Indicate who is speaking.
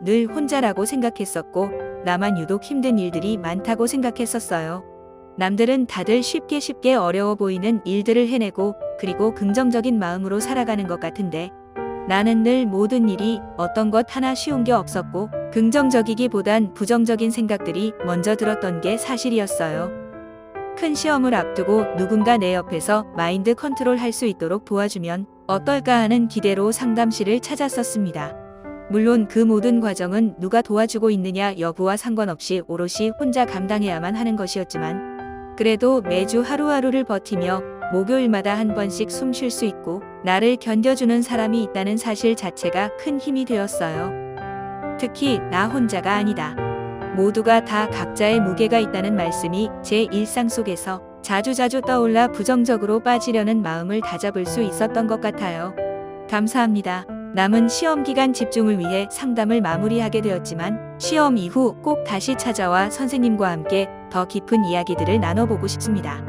Speaker 1: 늘 혼자라고 생각했었고 나만 유독 힘든 일들이 많다고 생각했었어요. 남들은 다들 쉽게 쉽게 어려워 보이는 일들을 해내고 그리고 긍정적인 마음으로 살아가는 것 같은데 나는 늘 모든 일이 어떤 것 하나 쉬운 게 없었고 긍정적이기보단 부정적인 생각들이 먼저 들었던 게 사실이었어요. 큰 시험을 앞두고 누군가 내 옆에서 마인드 컨트롤 할 수 있도록 도와주면 어떨까 하는 기대로 상담실을 찾았었습니다. 물론 그 모든 과정은 누가 도와주고 있느냐 여부와 상관없이 오롯이 혼자 감당해야만 하는 것이었지만 그래도 매주 하루하루를 버티며 목요일마다 한 번씩 숨 쉴 수 있고 나를 견뎌주는 사람이 있다는 사실 자체가 큰 힘이 되었어요. 특히 나 혼자가 아니다. 모두가 다 각자의 무게가 있다는 말씀이 제 일상 속에서 자주자주 떠올라 부정적으로 빠지려는 마음을 다잡을 수 있었던 것 같아요. 감사합니다. 남은 시험 기간 집중을 위해 상담을 마무리하게 되었지만 시험 이후 꼭 다시 찾아와 선생님과 함께 더 깊은 이야기들을 나눠보고 싶습니다.